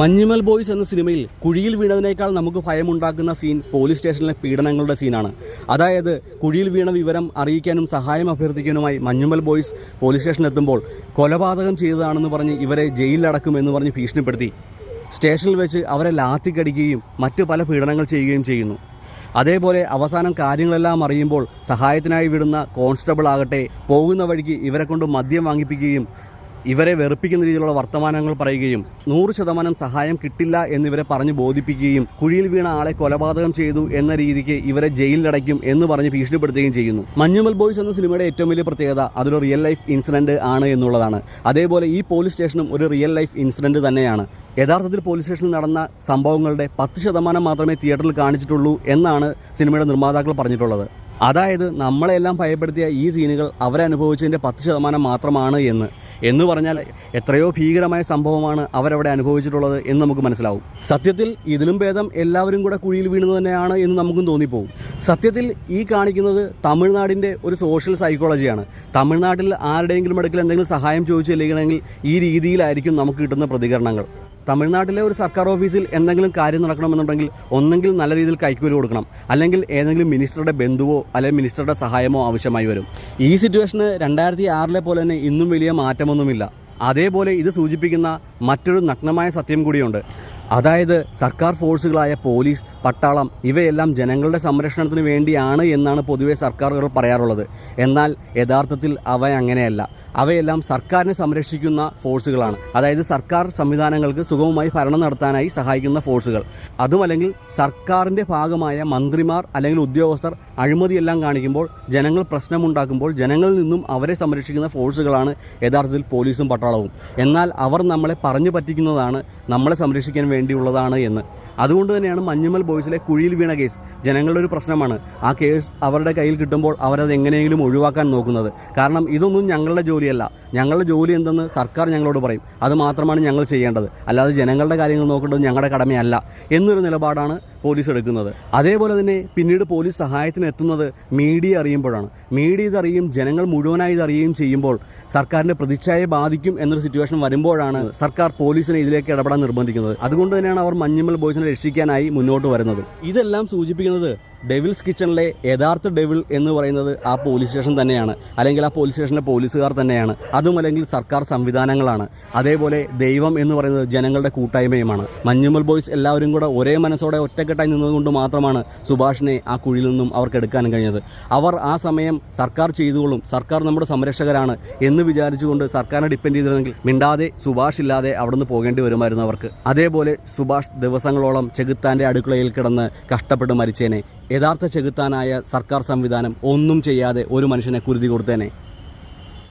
Manjummel boys എന്ന സിനിമയിൽ കുഴിയിൽ വീണതിനേക്കാൾ നമുക്ക് ഭയമുണ്ടാക്കുന്ന സീൻ പോലീസ് സ്റ്റേഷനിലെ പീഡനങ്ങളുടെ സീനാണ്. അതായത് കുഴിയിൽ വീണ വിവരം അറിയിക്കാനും സഹായം അഭ്യർത്ഥിക്കാനുമായി മഞ്ഞുമൽ ബോയ്സ് പോലീസ് സ്റ്റേഷനിൽ എത്തുമ്പോൾ കൊലപാതകം ചെയ്തതാണെന്ന് പറഞ്ഞ് ഇവരെ ജയിലിലടക്കും എന്ന് പറഞ്ഞ് ഭീഷണിപ്പെടുത്തി. സ്റ്റേഷനിൽ വെച്ച് അവരെ ലാത്തിക്കടിക്കുകയും മറ്റു പല പീഡനങ്ങൾ ചെയ്യുകയും ചെയ്യുന്നു. അതേപോലെ അവസാനം കാര്യങ്ങളെല്ലാം അറിയുമ്പോൾ സഹായത്തിനായി വിടുന്ന കോൺസ്റ്റബിൾ ആകട്ടെ പോകുന്ന വഴിക്ക് ഇവരെ കൊണ്ട് മദ്യം വാങ്ങിപ്പിക്കുകയും ഇവരെ വെറുപ്പിക്കുന്ന രീതിയിലുള്ള വർത്തമാനങ്ങൾ പറയുകയും നൂറ് ശതമാനം സഹായം കിട്ടില്ല എന്നിവരെ പറഞ്ഞ് ബോധിപ്പിക്കുകയും കുഴിയിൽ വീണ ആളെ കൊലപാതകം ചെയ്തു എന്ന രീതിക്ക് ഇവരെ ജയിലിലടയ്ക്കും എന്ന് പറഞ്ഞ് ഭീഷണിപ്പെടുത്തുകയും ചെയ്യുന്നു. മഞ്ഞുമൽ ബോയ്സ് എന്ന സിനിമയുടെ ഏറ്റവും വലിയ പ്രത്യേകത അതൊരു റിയൽ ലൈഫ് ഇൻസിഡന്റ് ആണ് എന്നുള്ളതാണ്. അതേപോലെ ഈ പോലീസ് സ്റ്റേഷനും ഒരു റിയൽ ലൈഫ് ഇൻസിഡന്റ് തന്നെയാണ്. യഥാർത്ഥത്തിൽ പോലീസ് സ്റ്റേഷനിൽ നടന്ന സംഭവങ്ങളുടെ പത്ത് ശതമാനം മാത്രമേ തിയേറ്ററിൽ കാണിച്ചിട്ടുള്ളൂ എന്നാണ് സിനിമയുടെ നിർമ്മാതാക്കൾ പറഞ്ഞിട്ടുള്ളത്. അതായത് നമ്മളെല്ലാം ഭയപ്പെടുത്തിയ ഈ സീനുകൾ അവരനുഭവിച്ചതിന്റെ പത്ത് ശതമാനം മാത്രമാണ് എന്ന്. എന്ന് പറഞ്ഞാൽ എത്രയോ ഭീകരമായ സംഭവമാണ് അവരവിടെ അനുഭവിച്ചിട്ടുള്ളത് എന്ന് നമുക്ക് മനസ്സിലാവും. സത്യത്തിൽ ഇതിലും ഭേദം എല്ലാവരും കൂടെ കുഴിയിൽ വീണത് തന്നെയാണ് എന്ന് നമുക്കും തോന്നിപ്പോവും. സത്യത്തിൽ ഈ കാണിക്കുന്നത് തമിഴ്നാടിന്റെ ഒരു സോഷ്യൽ സൈക്കോളജിയാണ് തമിഴ്നാട്ടിൽ ആരുടെയെങ്കിലും അടുക്കൽ എന്തെങ്കിലും സഹായം ചോദിച്ചില്ലെങ്കിൽ ഈ രീതിയിലായിരിക്കും നമുക്ക് കിട്ടുന്ന പ്രതികരണങ്ങൾ. തമിഴ്നാട്ടിലെ ഒരു സർക്കാർ ഓഫീസിൽ എന്തെങ്കിലും കാര്യം നടക്കണമെന്നുണ്ടെങ്കിൽ ഒന്നെങ്കിൽ നല്ല രീതിയിൽ കൈക്കൂലി കൊടുക്കണം. അല്ലെങ്കിൽ ഏതെങ്കിലും മിനിസ്റ്ററുടെ ബന്ധുവോ അല്ലെങ്കിൽ മിനിസ്റ്ററുടെ സഹായമോ ആവശ്യമായി വരും. ഈ സിറ്റുവേഷന് രണ്ടായിരത്തി ആറിലെ പോലെ തന്നെ ഇന്നും വലിയ മാറ്റമൊന്നുമില്ല. അതേപോലെ ഇത് സൂചിപ്പിക്കുന്ന മറ്റൊരു നഗ്നമായ സത്യം കൂടിയുണ്ട്. അതായത് സർക്കാർ ഫോഴ്സുകളായ പോലീസ് പട്ടാളം ഇവയെല്ലാം ജനങ്ങളുടെ സംരക്ഷണത്തിന് വേണ്ടിയാണ് എന്നാണ് പൊതുവെ സർക്കാരുകൾ പറയാറുള്ളത്. എന്നാൽ യഥാർത്ഥത്തിൽ അവ അങ്ങനെയല്ല. അവയെല്ലാം സർക്കാരിനെ സംരക്ഷിക്കുന്ന ഫോഴ്സുകളാണ്. അതായത് സർക്കാർ സംവിധാനങ്ങൾക്ക് സുഗമമായി ഭരണം നടത്താനായി സഹായിക്കുന്ന ഫോഴ്സുകൾ. അതുമല്ലെങ്കിൽ സർക്കാരിന്റെ ഭാഗമായ മന്ത്രിമാർ അല്ലെങ്കിൽ ഉദ്യോഗസ്ഥർ അഴിമതിയെല്ലാം കാണിക്കുമ്പോൾ ജനങ്ങൾ പ്രശ്നമുണ്ടാക്കുമ്പോൾ ജനങ്ങളിൽ നിന്നും അവരെ സംരക്ഷിക്കുന്ന ഫോഴ്സുകളാണ് യഥാർത്ഥത്തിൽ പോലീസും പട്ടാളവും. എന്നാൽ അവർ നമ്മളെ പറഞ്ഞു പറ്റിക്കുന്നതാണ് നമ്മളെ സംരക്ഷിക്കാൻ വേണ്ടിയുള്ളതാണ് എന്ന്. അതുകൊണ്ട് തന്നെയാണ് മഞ്ഞുമൽ ബോയ്സിലെ കുഴിയിൽ വീണ കേസ് ജനങ്ങളുടെ ഒരു പ്രശ്നമാണ്. ആ കേസ് അവരുടെ കയ്യിൽ കിട്ടുമ്പോൾ അവരത് എങ്ങനെയെങ്കിലും ഒഴിവാക്കാൻ നോക്കുന്നത്. കാരണം ഇതൊന്നും ഞങ്ങളുടെ ജോലിയല്ല. ഞങ്ങളുടെ ജോലി എന്തെന്ന് സർക്കാർ ഞങ്ങളോട് പറയും. അത് മാത്രമാണ് ഞങ്ങൾ ചെയ്യേണ്ടത്. അല്ലാതെ ജനങ്ങളുടെ കാര്യങ്ങൾ നോക്കേണ്ടത് ഞങ്ങളുടെ കടമയല്ല എന്നൊരു നിലപാടാണ് പോലീസ് എടുക്കുന്നത്. അതേപോലെ തന്നെ പിന്നീട് പോലീസ് സഹായത്തിന് എത്തുന്നത് മീഡിയ അറിയുമ്പോഴാണ്. മീഡിയ ഇതറിയും ജനങ്ങൾ മുഴുവനായി ഇതറിയുകയും ചെയ്യുമ്പോൾ സർക്കാരിന്റെ പ്രതിച്ഛായയെ ബാധിക്കും എന്നൊരു സിറ്റുവേഷൻ വരുമ്പോഴാണ് സർക്കാർ പോലീസിനെ ഇതിലേക്ക് ഇടപെടാൻ നിർബന്ധിക്കുന്നത്. അതുകൊണ്ട് തന്നെയാണ് അവർ മഞ്ഞുമൽ ബോയ്സിനെ രക്ഷിക്കാനായി മുന്നോട്ട് വരുന്നത്. ഇതെല്ലാം സൂചിപ്പിക്കുന്നത് ഡെവിൽസ് കിച്ചണിലെ യഥാർത്ഥ ഡെവിൾ എന്ന് പറയുന്നത് ആ പോലീസ് സ്റ്റേഷൻ തന്നെയാണ്. അല്ലെങ്കിൽ ആ പോലീസ് സ്റ്റേഷനിലെ പോലീസുകാർ തന്നെയാണ്. അതും അല്ലെങ്കിൽ സർക്കാർ സംവിധാനങ്ങളാണ്. അതേപോലെ ദൈവം എന്ന് പറയുന്നത് ജനങ്ങളുടെ കൂട്ടായ്മയുമാണ്. മഞ്ഞുമൽ ബോയ്സ് എല്ലാവരും കൂടെ ഒരേ മനസ്സോടെ ഒറ്റക്കെട്ടായി നിന്നതുകൊണ്ട് മാത്രമാണ് സുഭാഷിനെ ആ കുഴിയിൽ നിന്നും അവർക്ക് എടുക്കാനും കഴിഞ്ഞത്. അവർ ആ സമയം സർക്കാർ ചെയ്തുകൊള്ളും സർക്കാർ നമ്മുടെ സംരക്ഷകരാണ് എന്ന് വിചാരിച്ചുകൊണ്ട് സർക്കാരിനെ ഡിപ്പെൻഡ് ചെയ്തിരുന്നെങ്കിൽ മിണ്ടാതെ സുഭാഷ് ഇല്ലാതെ അവിടുന്ന് പോകേണ്ടി വരുമായിരുന്നു അവർക്ക്. അതേപോലെ സുഭാഷ് ദിവസങ്ങളോളം ചെകുത്താന്റെ അടുക്കളയിൽ കിടന്ന് കഷ്ടപ്പെട്ട് മരിച്ചേനെ. യഥാർത്ഥ ചെകുത്താനായ സർക്കാർ സംവിധാനം ഒന്നും ചെയ്യാതെ ഒരു മനുഷ്യനെ കുരുതി കൊടുത്തേനെ.